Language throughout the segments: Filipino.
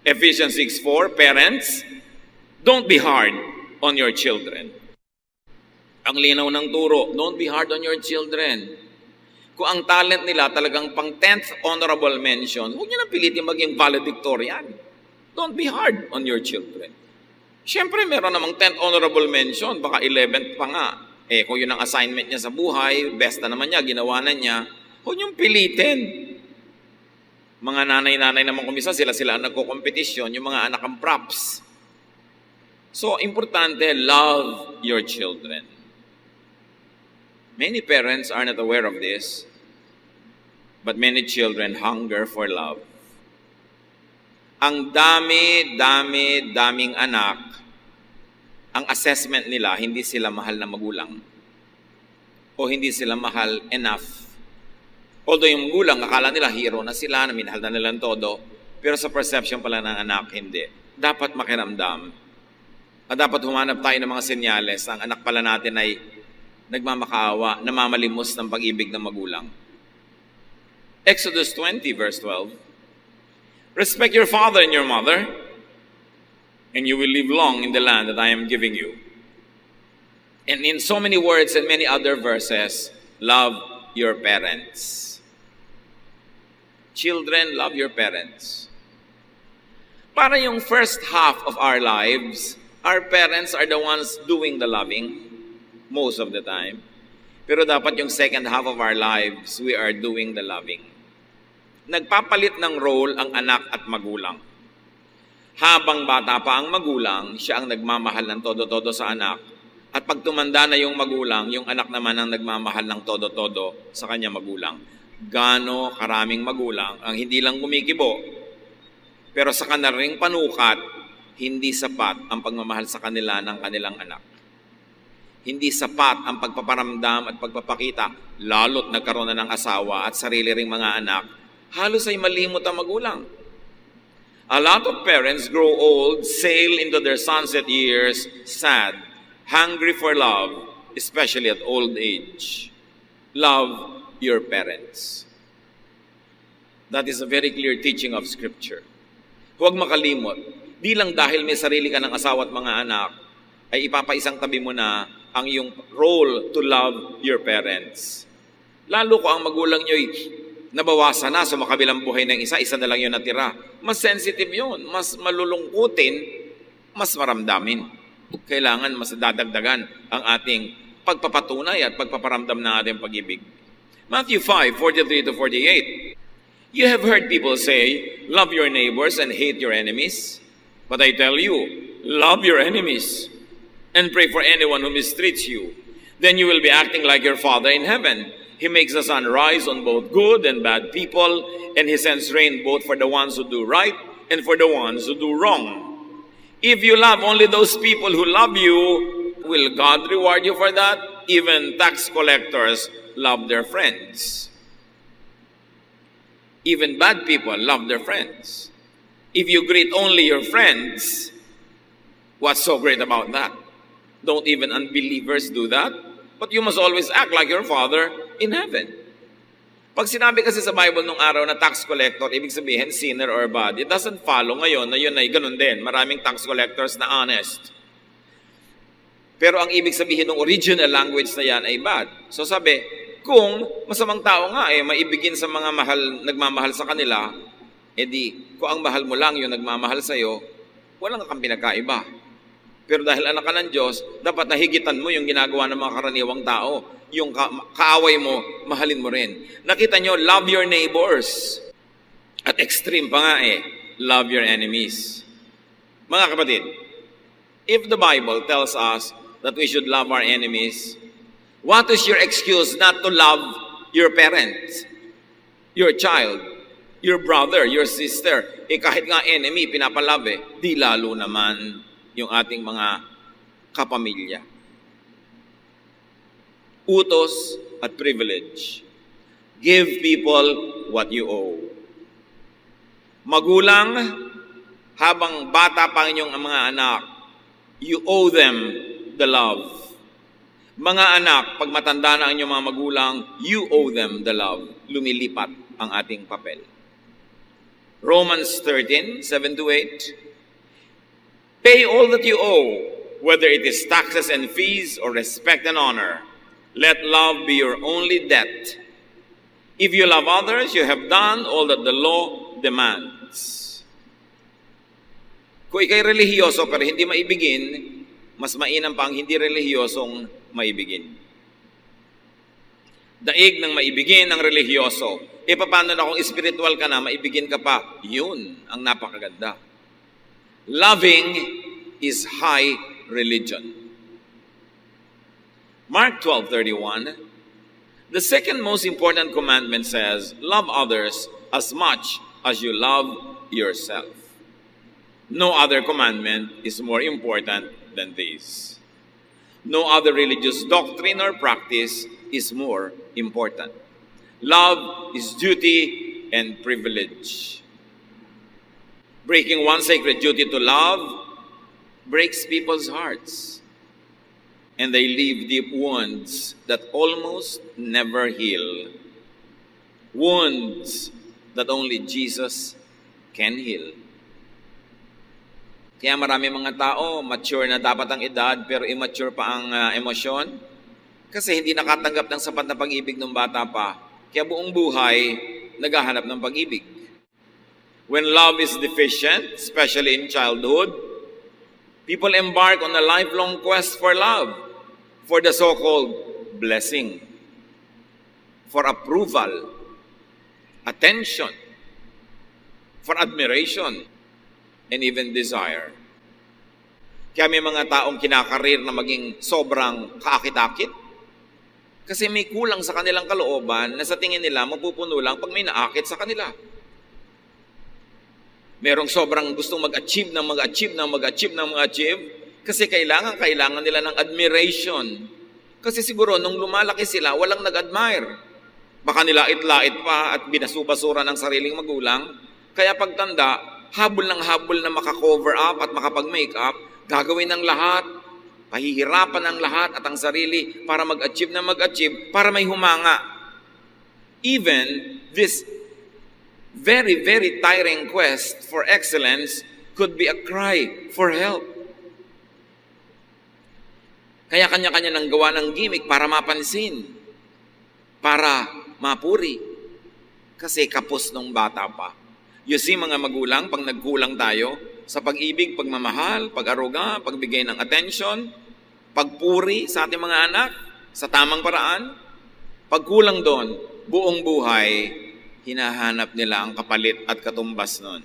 Ephesians 6.4, Parents, don't be hard on your children. Ang linaw ng turo, don't be hard on your children. Kung ang talent nila talagang pang 10th honorable mention, huwag niyo na pilitin maging valedictorian. Don't be hard on your children. Siyempre, meron namang 10th honorable mention, baka 11th pa nga. Eh, kung yun ang assignment niya sa buhay, best na naman niya, ginawa na niya, huwag niyong pilitin. Mga nanay-nanay naman kumisa, sila-sila ang nagko-competition, yung mga anak ang props. So, importante, love your children. Many parents are not aware of this, but many children hunger for love. Ang dami, dami, daming anak, ang assessment nila, hindi sila mahal na magulang. O hindi sila mahal enough. Although yung magulang, akala nila hero na sila, na minahal na nilang todo, pero sa perception pala ng anak, hindi. Dapat makiramdam. At dapat humanap tayo ng mga senyales ang anak pala natin ay nagmamakaawa, namamalimos ng pag-ibig ng magulang. Exodus 20 verse 12. Respect your father and your mother, and you will live long in the land that I am giving you. And in so many words and many other verses, love your parents. Children, love your parents. Para yung first half of our lives, our parents are the ones doing the loving most of the time. Pero dapat yung second half of our lives, we are doing the loving. Nagpapalit ng role ang anak at magulang. Habang bata pa ang magulang, siya ang nagmamahal ng todo-todo sa anak. At pag tumanda na yung magulang, yung anak naman ang nagmamahal ng todo-todo sa kanya magulang. Gano karaming magulang ang hindi lang gumikibo, pero sa kanaring panukat, hindi sapat ang pagmamahal sa kanila ng kanilang anak. Hindi sapat ang pagpaparamdam at pagpapakita, lalo't nagkaroon na ng asawa at sarili ring mga anak, halos ay malimot ang magulang. A lot of parents grow old, sail into their sunset years, sad, hungry for love, especially at old age. Love your parents. That is a very clear teaching of Scripture. Huwag makalimot. Di lang dahil may sarili ka ng asawa at mga anak, ay ipapaisang tabi mo na ang iyong role to love your parents. Lalo ko ang magulang nyo'y nabawasan na sa makabilang buhay ng isa, isa na lang yun natira. Mas sensitive yun, mas malulungkutin, mas maramdamin. Kailangan mas dadagdagan ang ating pagpapatunay at pagpaparamdam ng ating pag-ibig. Matthew 5, 43 to 48. You have heard people say, Love your neighbors and hate your enemies. But I tell you, love your enemies and pray for anyone who mistreats you. Then you will be acting like your Father in heaven. He makes the sun rise on both good and bad people, and He sends rain both for the ones who do right and for the ones who do wrong. If you love only those people who love you, will God reward you for that? Even tax collectors love their friends. Even bad people love their friends. If you greet only your friends, what's so great about that? Don't even unbelievers do that? But you must always act like your Father in heaven. Pag sinabi kasi sa Bible nung araw na tax collector, ibig sabihin sinner or bad, it doesn't follow ngayon na yun ay ganun din. Maraming tax collectors na honest. Pero ang ibig sabihin ng original language na yan ay bad. So sabi, kung masamang tao nga eh, maibigin sa mga mahal, nagmamahal sa kanila, edi, kung ang mahal mo lang yung nagmamahal sa'yo, walang kang pinagkaiba. Pero dahil anak ka ng Diyos, dapat nahigitan mo yung ginagawa ng mga karaniwang tao. Yung ka- kaaway mo, mahalin mo rin. Nakita nyo, love your neighbors. At extreme pa nga eh, love your enemies. Mga kapatid, if the Bible tells us that we should love our enemies, what is your excuse not to love your parents, your child, your brother, your sister? Eh kahit nga enemy, pinapalove eh, di lalo naman yung ating mga kapamilya. Utos at privilege. Give people what you owe. Magulang, habang bata pa inyong mga anak, you owe them the love. Mga anak, pag matanda na ang inyong mga magulang, you owe them the love. Lumilipat ang ating papel. Romans 13, 7 to 8. Pay all that you owe, whether it is taxes and fees or respect and honor. Let love be your only debt. If you love others, you have done all that the law demands. Kung ikay relihiyoso pero hindi maibigin, mas mainam pa ang hindi relihiyosong maibigin. Daig ng maibigin ang relihiyoso. E paano na kung spiritual ka na, maibigin ka pa? Yun ang napakaganda. Loving is high religion. Mark 12:31 The second most important commandment says, love others as much as you love yourself. No other commandment is more important than this. No other religious doctrine or practice is more important. Love is duty and privilege. Breaking one sacred duty to love breaks people's hearts, and they leave deep wounds that almost never heal. Wounds that only Jesus can heal. Kaya marami mga tao, mature na dapat ang edad, pero immature pa ang ah, emosyon. Kasi hindi nakatanggap ng sapat na pag-ibig ng bata pa. Kaya buong buhay, naghahanap ng pag-ibig. When love is deficient, especially in childhood, people embark on a lifelong quest for love, for the so-called blessing, for approval, attention, for admiration, and even desire. Kaya may mga taong kinakarir na maging sobrang kaakit-akit. Kasi may kulang sa kanilang kalooban na sa tingin nila mapupuno lang pag may naakit sa kanila. Merong sobrang gustong mag-achieve ng mag-achieve ng mag-achieve ng mag-achieve kasi kailangan, kailangan nila ng admiration. Kasi siguro nung lumalaki sila, walang nag-admire. Baka nilait-lait pa at binasubasura ng sariling magulang. Kaya pagtanda, habol ng habol na makakover up at makapag-make up, gagawin ng lahat, pahihirapan ng lahat at ang sarili para mag-achieve na mag-achieve, para may humanga. Even this very, very tiring quest for excellence could be a cry for help. Kaya kanya-kanya nang gawa ng gimmick para mapansin, para mapuri. Kasi kapos nung bata pa. You see mga magulang, pag nagkulang tayo sa pag-ibig, pagmamahal, pag-aruga, pagbigay ng attention, pagpuri sa ating mga anak sa tamang paraan, pagkulang doon, buong buhay, hinahanap nila ang kapalit at katumbas nun.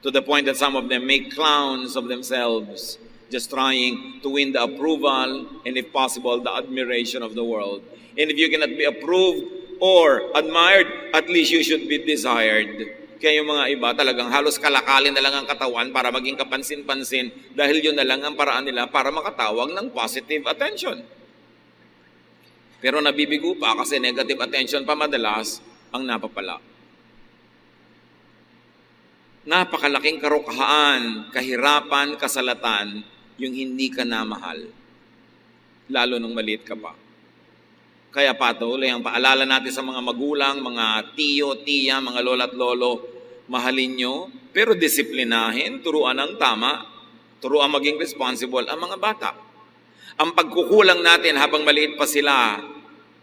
To the point that some of them make clowns of themselves, just trying to win the approval and if possible, the admiration of the world. And if you cannot be approved or admired, at least you should be desired. Kaya yung mga iba talagang halos kalakalin na lang ang katawan para maging kapansin-pansin dahil yun na lang ang paraan nila para makatawag ng positive attention. Pero nabibigo pa kasi negative attention pa madalas ang napapala. Napakalaking karukahaan, kahirapan, kasalatan, yung hindi ka namahal. Lalo nung maliit ka pa. Kaya patuloy ang paalala natin sa mga magulang, mga tiyo, tiya, mga lola at lolo, mahalin nyo, pero disiplinahin, turuan ng tama, turuan maging responsible ang mga bata. Ang pagkukulang natin habang maliit pa sila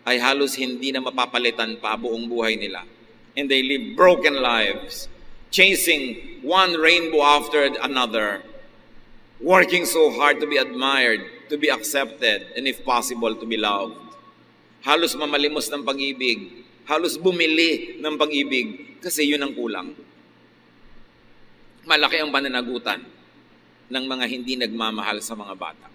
ay halos hindi na mapapalitan pa buong buhay nila. And they live broken lives, chasing one rainbow after another, working so hard to be admired, to be accepted, and if possible, to be loved. Halos mamalimos ng pag-ibig, halos bumili ng pag-ibig kasi yun ang kulang. Malaki ang pananagutan ng mga hindi nagmamahal sa mga bata.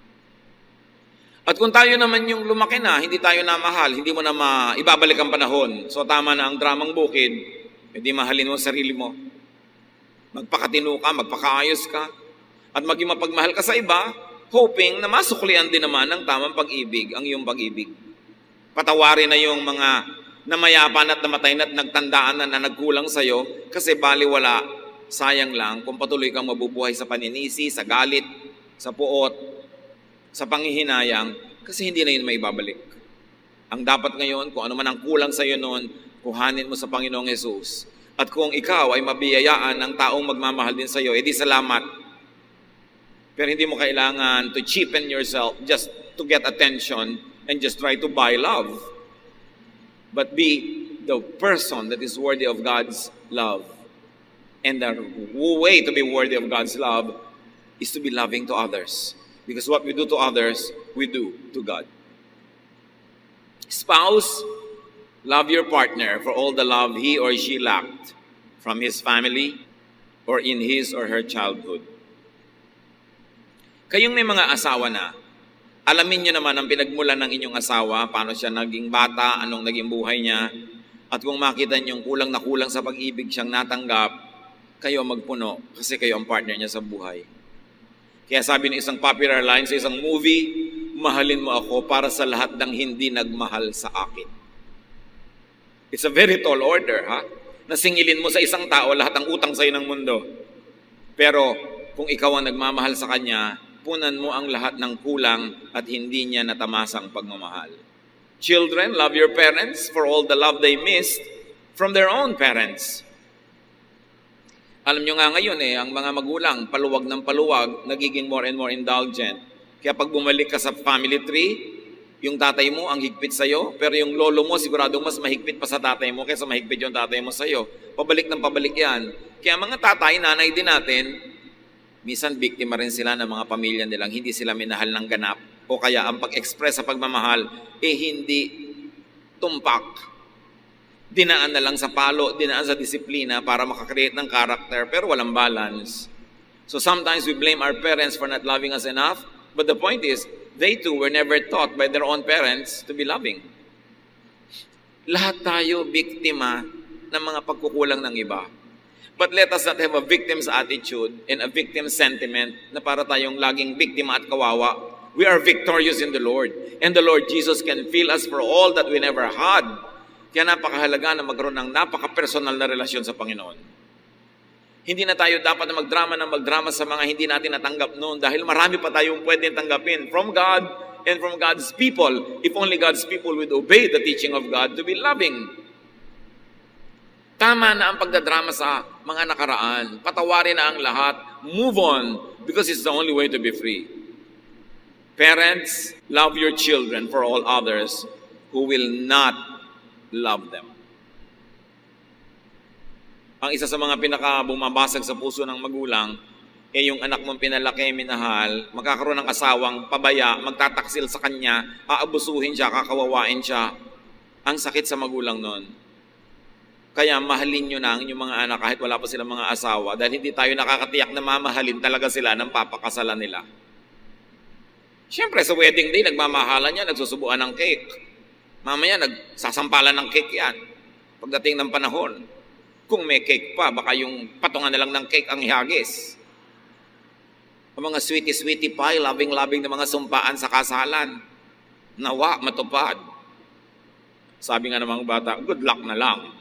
At kung tayo naman yung lumaki na, hindi tayo namahal, hindi mo na maibabalik ang panahon. So tama na ang dramang bukid, hindi mahalin mo ang sarili mo. Magpakatino ka, magpakaayos ka, at maging mapagmahal ka sa iba, hoping na masuklian din naman ng tamang pag-ibig, ang iyong pag-ibig. Patawarin na yung mga namayapan at namatay na at nagtandaan na, na nagkulang sa'yo kasi baliwala, sayang lang kung patuloy kang mabubuhay sa paninisi, sa galit, sa puot, sa panghihinayang kasi hindi na yun may babalik. Ang dapat ngayon, kung ano man ang kulang sa iyo noon, kuhanin mo sa Panginoong Yesus. At kung ikaw ay mabiyayaan ng taong magmamahal din sa iyo, edi salamat. Pero hindi mo kailangan to cheapen yourself just to get attention and just try to buy love. But be the person that is worthy of God's love. And the way to be worthy of God's love is to be loving to others. Because what we do to others, we do to God. Spouse, love your partner for all the love he or she lacked from his family or in his or her childhood. Kayong may mga asawa na, alamin nyo naman ang pinagmulan ng inyong asawa, paano siya naging bata, anong naging buhay niya, at kung makita nyo kulang na kulang sa pag-ibig siyang natanggap, kayo magpuno kasi kayo ang partner niya sa buhay. Kaya sabi ng isang popular line sa isang movie, mahalin mo ako para sa lahat ng hindi nagmahal sa akin. It's a very tall order, ha? Nasingilin mo sa isang tao lahat ng utang sa'yo ng mundo. Pero kung ikaw ang nagmamahal sa kanya, punan mo ang lahat ng kulang at hindi niya natamasang pagmamahal. Children, love your parents for all the love they missed from their own parents. Alam nyo nga ngayon eh, ang mga magulang, paluwag ng paluwag, nagiging more and more indulgent. Kaya pag bumalik ka sa family tree, yung tatay mo ang higpit sa'yo, pero yung lolo mo siguradong mas mahigpit pa sa tatay mo kaysa mahigpit yung tatay mo sa'yo. Pabalik ng pabalik yan. Kaya mga tatay, nanay din natin, minsan biktima rin sila ng mga pamilya nilang hindi sila minahal ng ganap. O kaya ang pag-express sa pagmamahal, eh hindi tumpak dinaan na lang sa palo, dinaan sa disiplina para makakreate ng character, pero walang balance. So sometimes we blame our parents for not loving us enough, but the point is, they too were never taught by their own parents to be loving. Lahat tayo biktima ng mga pagkukulang ng iba. But let us not have a victim's attitude and a victim sentiment na para tayong laging biktima at kawawa. We are victorious in the Lord. And the Lord Jesus can fill us for all that we never had. Kaya napakahalaga na magkaroon ng napaka-personal na relasyon sa Panginoon. Hindi na tayo dapat na magdrama ng magdrama sa mga hindi natin natanggap noon dahil marami pa tayong pwedeng tanggapin from God and from God's people if only God's people would obey the teaching of God to be loving. Tama na ang pagdadrama sa mga nakaraan. Patawarin na ang lahat. Move on because it's the only way to be free. Parents, love your children for all others who will not love them. Ang isa sa mga pinaka-bumabasag sa puso ng magulang, eh yung anak mong pinalaki, minahal, magkakaroon ng asawang pabaya, magtataksil sa kanya, aabusuhin siya, kakawawain siya. Ang sakit sa magulang nun. Kaya mahalin nyo na ang inyong mga anak kahit wala pa silang mga asawa dahil hindi tayo nakakatiyak na mamahalin talaga sila ng papakasalan nila. Siyempre, sa wedding day, nagmamahalan niya, nagsusubuan ng cake. Mamaya, nagsasampalan ng cake yan. Pagdating ng panahon, kung may cake pa, baka yung patungan na lang ng cake ang ihagis. Ang mga sweetie-sweetie pie, loving-loving na mga sumpaan sa kasalan. Nawa, matupad. Sabi nga ng mga bata, good luck na lang.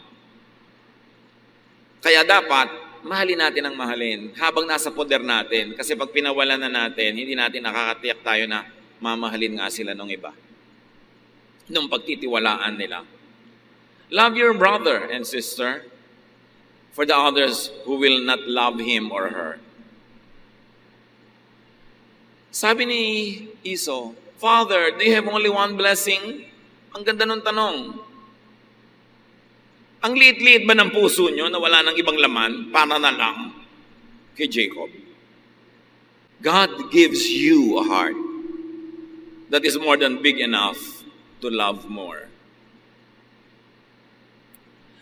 Kaya dapat, mahalin natin ang mahalin habang nasa poder natin. Kasi pag pinawalan na natin, hindi natin nakakatiyak tayo na mamahalin nga sila ng iba. Nung pagtitiwalaan nila. Love your brother and sister for the others who will not love him or her. Sabi ni Iso, Father, do you have only one blessing? Ang ganda ng tanong. Ang liit-liit ba ng puso nyo na wala ng ibang laman para na lang kay Jacob? God gives you a heart that is more than big enough to love more.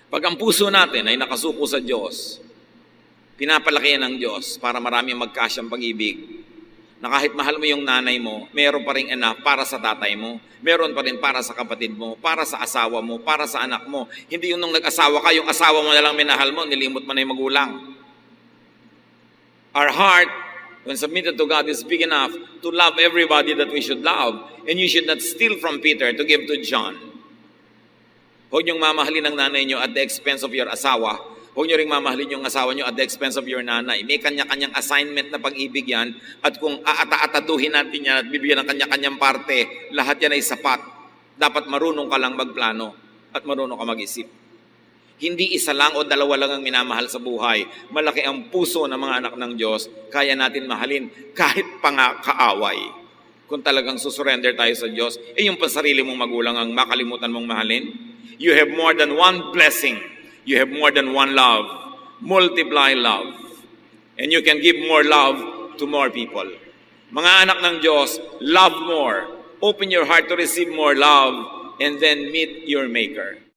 Pag ang puso natin ay nakasuko sa Diyos, pinapalaki ng Diyos para marami magkasyang pag-ibig, na kahit mahal mo yung nanay mo, meron pa rin enough para sa tatay mo, meron pa rin para sa kapatid mo, para sa asawa mo, para sa anak mo. Hindi yung nung nag-asawa ka, yung asawa mo na lang minahal mo, nilimot mo na yung magulang. Our heart, when submitted to God, is big enough to love everybody that we should love. And you should not steal from Peter to give to John. Huwag niyong mamahalin ang nanay niyo at the expense of your asawa. Huwag niyo ring mamahalin yung asawa niyo at the expense of your nanay. May kanya-kanyang assignment na pag-ibig yan. At kung aata-ataduhin natin yan at bibigyan ng kanya-kanyang parte, lahat yan ay sapat. Dapat marunong ka lang magplano at marunong ka mag-isip. Hindi isa lang o dalawa lang ang minamahal sa buhay. Malaki ang puso ng mga anak ng Diyos. Kaya natin mahalin kahit pa nga kaaway. Kung talagang susurrender tayo sa Diyos, eh yung pasarili mong magulang ang makalimutan mong mahalin. You have more than one blessing. You have more than one love. Multiply love. And you can give more love to more people. Mga anak ng Diyos, love more. Open your heart to receive more love and then meet your Maker.